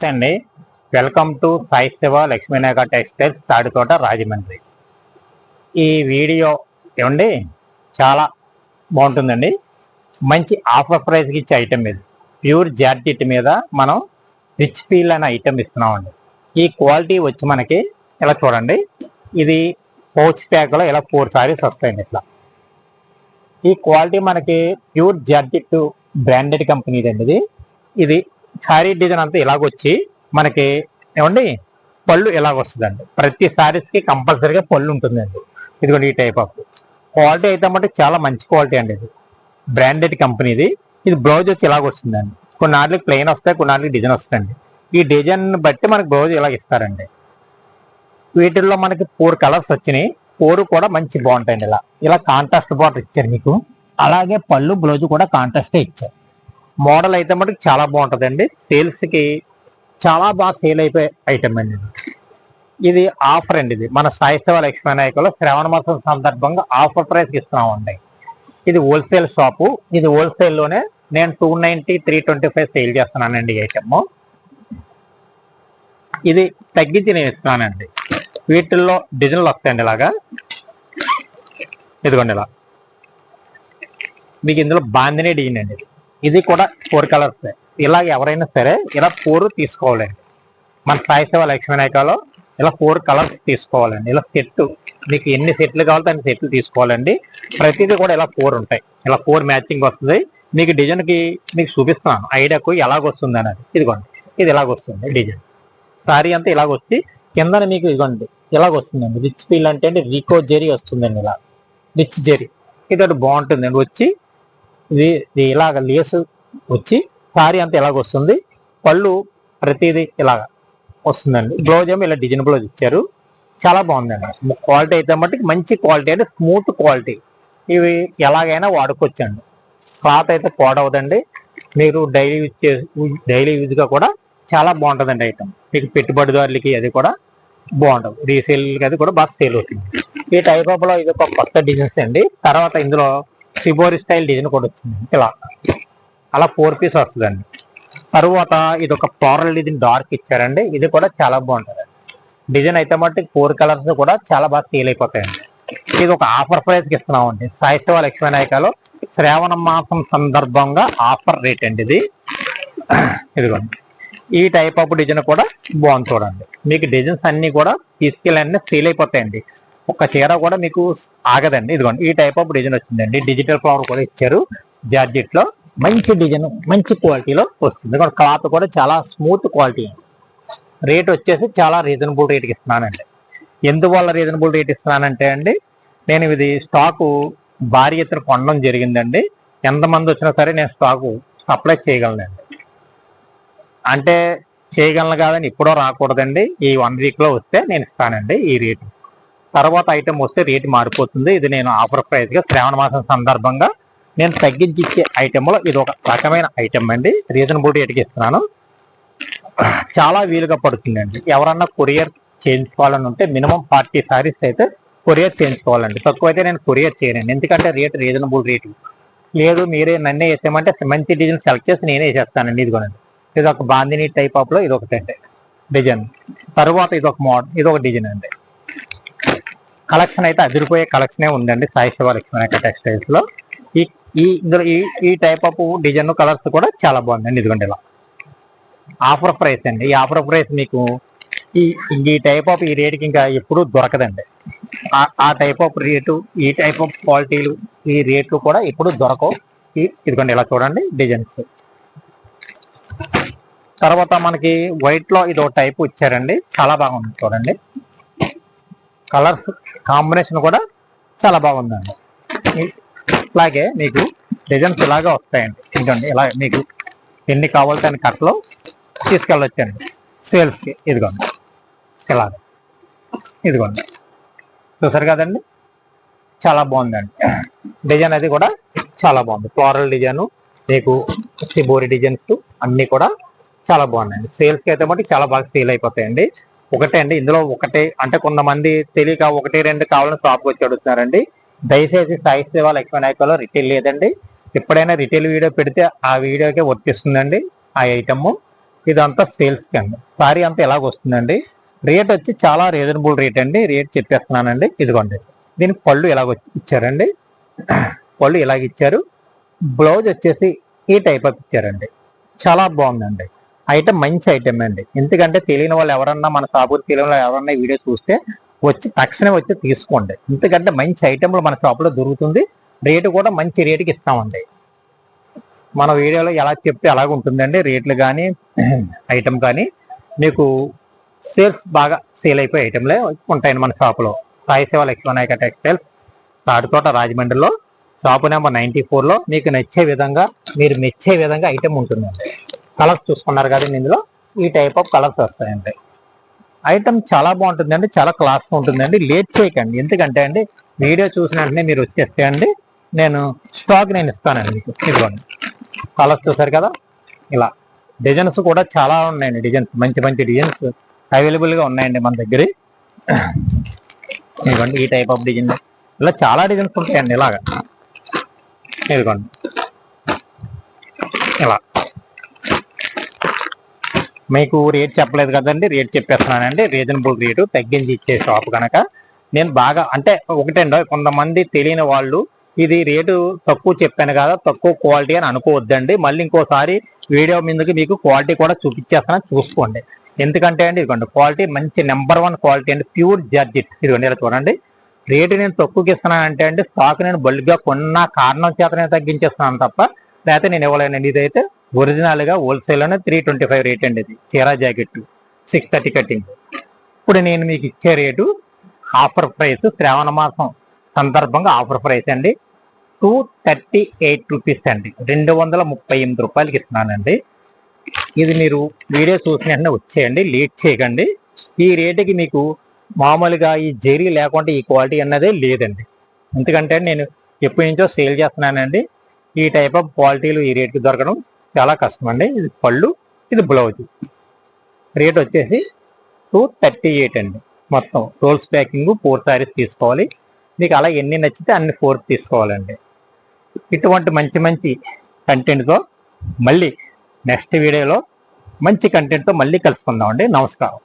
అండి. Welcome to Sai Siva Lakshminagar textiles Tadithota Rajahmundry. ఈ video ఏమండి? చాలా బాగుంటుందండి. మంచి ఆఫర్ ప్రైస్కి ఇచ్చే ఐటెం ఇది. ప్యూర్ జార్జిట్ మీద మనం రిచ్ ఫీల్ అనే ఐటెం ఇస్తున్నామండి. ఈ క్వాలిటీ వచ్చి మనకి ఇలా చూడండి? ఇది పౌచ్ ప్యాక్లో ఇలా ఫోర్ సారీస్ వస్తాయండి ఇట్లా. ఈ క్వాలిటీ మనకి ప్యూర్ జార్జెట్ బ్రాండెడ్ కంపెనీది అండి ఇది. ఇది శారీ డిజైన్ అంతా ఇలాగొచ్చి మనకి ఏమండి? పళ్ళు ఇలాగ వస్తుందండి ప్రతి శారీస్కి కంపల్సరీగా పళ్ళు ఉంటుందండి. ఇదిగోండి ఈ టైప్ ఆఫ్ క్వాలిటీ అయితే మటు చాలా మంచి క్వాలిటీ అండి ఇది. బ్రాండెడ్ కంపెనీది ఇది. బ్లౌజ్ వచ్చి ఇలాగ వస్తుందండి కొన్నాళ్ళకి ప్లెయిన్ వస్తాయి కొన్నాళ్ళకి డిజైన్ వస్తుందండి ఈ డిజైన్ బట్టి మనకు బ్లౌజ్ ఇలాగ ఇస్తారండి. వీటిల్లో మనకి ఫోర్ కలర్స్ వచ్చినాయి. ఫోర్ కూడా మంచి బాగుంటాయండి ఇలా. ఇలా కాంట్రాస్ట్ బాటర్ ఇచ్చారు మీకు. అలాగే పళ్ళు బ్లౌజ్ కూడా కాంట్రాస్టే ఇచ్చారు. మోడల్ అయితే మటుకు చాలా బాగుంటుందండి. సేల్స్కి చాలా బాగా సేల్ అయిపోయే ఐటమ్ అండి ఇది. ఆఫర్ అండి ఇది. మన సాయిస్తవ లక్ష్మీ నాయకులు శ్రావణ మాసం సందర్భంగా ఆఫర్ ప్రైస్ ఇస్తున్నామండి. ఇది హోల్సేల్ షాపు ఇది హోల్సేల్లోనే నేను two ninety three twenty five sale చేస్తున్నానండి ఈ ఐటమ్ ఇది తగ్గించి నేను ఇస్తున్నానండి. వీటిల్లో డిజైన్లు వస్తాయండి ఇలాగా. ఇదిగోండి ఇలా. మీకు ఇందులో బాందినే డిజైన్ అండి ఇది. ఇది కూడా ఫోర్ కలర్స్ ఇలా ఎవరైనా సరే ఇలా ఫోర్ తీసుకోవాలండి. మన సాయి సేవ లక్ష్మీ నాయకలో ఇలా ఫోర్ కలర్స్ తీసుకోవాలండి. ఇలా సెట్ మీకు ఎన్ని సెట్లు కావాలో అన్ని సెట్లు తీసుకోవాలండి. ప్రతిదీ కూడా ఇలా ఫోర్ ఉంటాయి. ఇలా ఫోర్ మ్యాచింగ్ వస్తుంది. మీకు డిజైన్కి మీకు చూపిస్తున్నాను. ఐడియాకు ఎలాగొస్తుంది అనేది ఇదిగోండి. ఇది ఇలాగొస్తుంది డిజైన్. సారీ అంతా ఇలాగొచ్చి కిందన మీకు ఇదిగోండి. ఇలాగొస్తుందండి. రిచ్ ఫీల్ అంటే అండి రికో జెరీ వస్తుందండి ఇలా. రిచ్ జెరీ. ఇది ఒకటి బాగుంటుందండి. వచ్చి ఇది ఇలాగ లేసు వచ్చి సారీ అంతా ఇలాగ వస్తుంది? పళ్ళు ప్రతిదీ ఇలాగ వస్తుందండి. బ్లౌజ్ ఏమో ఇలా డిజైన్ బ్లౌజ్ ఇచ్చారు. చాలా బాగుందండి. క్వాలిటీ అయితే మట్టుకు మంచి క్వాలిటీ అంటే స్మూత్ క్వాలిటీ. ఇవి ఎలాగైనా వాడుకోవచ్చండి. క్లాత్ అయితే పాడవదండి. మీరు డైలీ యూజ్ చే డైలీ యూజ్గా కూడా చాలా బాగుంటుందండి ఐటమ్. మీకు పెట్టుబడిదారులకి అది కూడా బాగుంటుంది. రీసేల్కి అది కూడా బాగా సేల్ అవుతుంది. ఈ టైప్ ఆఫ్లో ఇది ఒక కొత్త డిజైన్స్ అండి. తర్వాత ఇందులో సిబోరి స్టైల్ డిజైన్ కూడా వచ్చింది. ఇలా. అలా ఫోర్ పీస్ వస్తుందండి. తరువాత ఇది ఒక ఫ్లోరల్ డిజైన్ డార్క్ ఇచ్చారండి. ఇది కూడా చాలా బాగుంటుంది డిజైన్ అయితే మట్టుకు ఫోర్ కలర్స్ కూడా చాలా బాగా సేల్ అయిపోతాయండి. ఇది ఒక ఆఫర్ ప్రైస్కి ఇస్తున్నామండి. సాయిశివ లక్ష్మీ నాయకలో శ్రావణ మాసం సందర్భంగా ఆఫర్ రేట్ అండి ఇది. ఇదిగోండి. ఈ టైప్ ఆఫ్ డిజైన్ కూడా బాగుంది చూడండి. మీకు డిజైన్స్ అన్నీ కూడా తీసుకెళ్ళి సేల్ అయిపోతాయండి. ఒక చీర కూడా మీకు ఆగదండి. ఇదిగోండి ఈ టైప్ ఆఫ్ డిజైన్ వచ్చిందండి. డిజిటల్ ఫ్లవర్ కూడా ఇచ్చారు. జార్జెట్లో మంచి డిజైన్ మంచి క్వాలిటీలో వస్తుంది. క్లాత్ కూడా చాలా స్మూత్ క్వాలిటీ రేట్ వచ్చేసి చాలా రీజనబుల్ రేట్కి ఇస్తున్నానండి. ఎందువల్ల రీజనబుల్ రేట్ ఇస్తున్నానంటే అండి నేను ఇది స్టాకు భారీ ఎత్తున కొనడం జరిగిందండి. ఎంతమంది వచ్చినా సరే నేను స్టాకు సప్లై చేయగలనండి. అంటే చేయగలను కాదని ఇప్పుడో రాకూడదండి. ఈ వన్ వీక్లో వస్తే నేను ఇస్తానండి ఈ రేటు తర్వాత ఐటమ్ వస్తే రేటు మారిపోతుంది. ఇది నేను ఆఫర్ ప్రైస్గా శ్రావణ మాసం సందర్భంగా నేను తగ్గించి ఇచ్చే ఐటెంలో ఇది ఒక రకమైన ఐటమ్ అండి. రీజనబుల్ రేట్కి ఇస్తున్నాను. చాలా వీలుగా పడుతుందండి. ఎవరన్నా కొరియర్ చేయించుకోవాలని ఉంటే మినిమం ఫార్టీ సారీస్ అయితే కొరియర్ చేయించుకోవాలండి. తక్కువ అయితే నేను కొరియర్ చేయనండి. ఎందుకంటే రేట్ రీజనబుల్ రేటు లేదు మీరే నన్నే వేసేయమంటే మంచి డిజైన్ సెలెక్ట్ చేసి నేనే వేసేస్తానండి. ఇదిగోనండి. ఇది ఒక బాందిని టైప్ ఆఫ్లో ఇది ఒకటి అండి డిజైన్ తర్వాత ఇది ఒక మోడల్ ఇది ఒక డిజైన్ అండి. కలెక్షన్ అయితే అదిరిపోయే కలెక్షనే ఉందండి సాయి శివ లక్ష్మణ టెక్స్టైల్స్లో. ఈ ఈ ఇందులో ఈ ఈ టైప్ ఆఫ్ డిజైన్ కలర్స్ కూడా చాలా బాగుందండి ఇదిగోండి ఇలా. ఆఫర్ ప్రైస్ అండి. ఈ ఆఫర్ ప్రైస్ మీకు ఈ ఈ టైప్ ఆఫ్ ఈ రేటుకి ఇంకా ఎప్పుడూ దొరకదండి. ఆ- టైప్ ఆఫ్ రేటు ఈ టైప్ ఆఫ్ క్వాలిటీలు ఈ రేట్లు కూడా ఎప్పుడు దొరకవు. ఈ- ఇదిగోండి ఇలా చూడండి డిజైన్స్ తర్వాత మనకి వైట్లో ఇది ఒక టైప్ ఇచ్చారండి చాలా బాగుంది చూడండి. కలర్స్ కాంబినేషన్ కూడా చాలా బాగుందండి. అలాగే ఇలాగే మీకు డిజైన్స్ ఇలాగే వస్తాయండి. ఇదిగోండి ఇలా మీకు ఎన్ని కావాల్సిన అన్ని కట్టలో తీసుకెళ్ళొచ్చండి సేల్స్కి ఇదిగోండి ఇలాగ. ఇదిగోండి చూసారు కదండి? చాలా బాగుందండి. డిజైన్ అది కూడా చాలా బాగుంది. ఫ్లోరల్ డిజైన్ మీకు సిబోరి డిజైన్స్ అన్నీ కూడా చాలా బాగున్నాయండి. సేల్స్కి అయితే మట్టి చాలా బాగా సేల్ అయిపోతాయండి. ఒకటే అండి. ఇందులో ఒకటే అంటే కొంతమంది తెలియక ఒకటి రెండు కావాలని షాప్కి వచ్చి అడుగుతున్నారండి. దయచేసి సాయి సేవ లక్ష్మీ నాయకులో రిటైల్ లేదండి. ఎప్పుడైనా రిటైల్ వీడియో పెడితే ఆ వీడియోకే వర్తిస్తుందండి ఆ ఐటమ్ ఇదంతా సేల్స్కి అండి. సారీ అంతా ఎలాగ వస్తుందండి. రేట్ వచ్చి చాలా రీజనబుల్ రేట్ అండి. రేట్ చెప్పేస్తున్నానండి. ఇదిగోండి. దీనికి పళ్ళు ఎలాగ ఇచ్చారండి. పళ్ళు ఇలాగ ఇచ్చారు? బ్లౌజ్ వచ్చేసి ఈ టైప్ ఆఫ్ ఇచ్చారండి. చాలా బాగుందండి. ఐటమ్ మంచి ఐటమ్ అండి. ఎందుకంటే తెలియని వాళ్ళు ఎవరన్నా మన షాపు తెలియని వాళ్ళు ఎవరన్నా వీడియో చూస్తే వచ్చి తక్షణమే వచ్చి తీసుకోండి. ఎందుకంటే మంచి ఐటెంలు మన షాపులో దొరుకుతుంది. రేటు కూడా మంచి రేటుకి ఇస్తామండి. మన వీడియోలో ఎలా చెప్తే అలాగ ఉంటుందండి. రేట్లు కానీ ఐటెం కానీ మీకు సేల్స్ బాగా సేల్ అయిపోయే ఐటమ్లే ఉంటాయండి మన షాపులో సాయి సేవ లక్ష్మీనాయక టెక్స్టైల్స్ తాటితోట రాజమండ్రిలో షాపు నెంబర్ నైన్టీ ఫోర్లో మీకు నచ్చే విధంగా మీరు మెచ్చే విధంగా ఐటెం ఉంటుందండి. కలర్స్ చూసుకున్నారు కదండి ఇందులో ఈ టైప్ ఆఫ్ కలర్స్ వస్తాయండి. ఐటమ్ చాలా బాగుంటుందండి చాలా క్లాస్ ఉంటుందండి. లేట్ చేయకండి. ఎందుకంటే అండి వీడియో చూసిన వెంటనే మీరు వచ్చేస్తే అండి నేను స్టాక్ నేను ఇస్తానండి మీకు. ఇదిగోండి. కలర్స్ చూసారు కదా? ఇలా. డిజైన్స్ కూడా చాలా ఉన్నాయండి డిజైన్స్ మంచి మంచి డిజైన్స్ అవైలబుల్గా ఉన్నాయండి మన దగ్గర. ఇదిగోండి ఈ టైప్ ఆఫ్ డిజైన్ ఇలా చాలా డిజైన్స్ ఉంటాయండి ఇలాగా. ఇదిగోండి. ఇలా. మీకు రేట్ చెప్పలేదు కదండి రేట్ చెప్పేస్తున్నానండి. రీజనబుల్ రేటు తగ్గించి ఇచ్చే షాప్ కనుక నేను బాగా అంటే ఒకటండి కొంతమంది తెలియని వాళ్ళు ఇది రేటు తక్కువ చెప్పాను కదా తక్కువ క్వాలిటీ అని అనుకోవద్దండి. మళ్ళీ ఇంకోసారి వీడియో మీదకి మీకు క్వాలిటీ కూడా చూపించేస్తాను చూసుకోండి. ఎందుకంటే అండి ఇదిగోండి క్వాలిటీ మంచి నెంబర్ వన్ క్వాలిటీ అండి ప్యూర్ జార్జెట్ ఇదిగోండి ఇలా చూడండి. రేటు నేను తక్కువకి ఇస్తున్నాను అంటే అండి స్టాక్ నేను బల్క్గా కొన్న కారణం చేత నేను తగ్గించేస్తున్నాను తప్ప లేకపోతే నేను ఇవ్వలేనండి. ఇదైతే ఒరిజినల్గా wholesale three twenty five rate అండి ఇది. చీరా జాకెట్ సిక్స్ థర్టీ కటింగ్ ఇప్పుడు నేను మీకు ఇచ్చే రేటు ఆఫర్ ప్రైస్ శ్రావణ మాసం సందర్భంగా ఆఫర్ ప్రైస్ అండి. టూ థర్టీ ఎయిట్ రూపీస్ అండి. రెండు వందల ముప్పై ఎనిమిది రూపాయలకి ఇస్తున్నానండి. ఇది మీరు వీడియో చూసిన వెంటనే వచ్చేయండి. లేట్ చేయకండి. ఈ రేటుకి మీకు మామూలుగా ఈ జెరీ లేకుండా ఈ క్వాలిటీ అన్నదే లేదండి. ఎందుకంటే నేను ఎప్పటి నుంచో సేల్ చేస్తున్నానండి. ఈ టైప్ ఆఫ్ క్వాలిటీలు ఈ రేట్కి దొరకడం చాలా కష్టం అండి ఇది పళ్ళు ఇది బ్లౌజ్. రేట్ వచ్చేసి టూ థర్టీ ఎయిట్ అండి. మొత్తం రోల్స్ ప్యాకింగ్ ఫోర్ శారీస్ తీసుకోవాలి. మీకు అలా ఎన్ని నచ్చితే అన్ని ఫోర్ తీసుకోవాలండి. ఇటువంటి మంచి మంచి కంటెంట్తో మళ్ళీ నెక్స్ట్ వీడియోలో మంచి కంటెంట్తో మళ్ళీ కలుసుకుందామండి. నమస్కారం.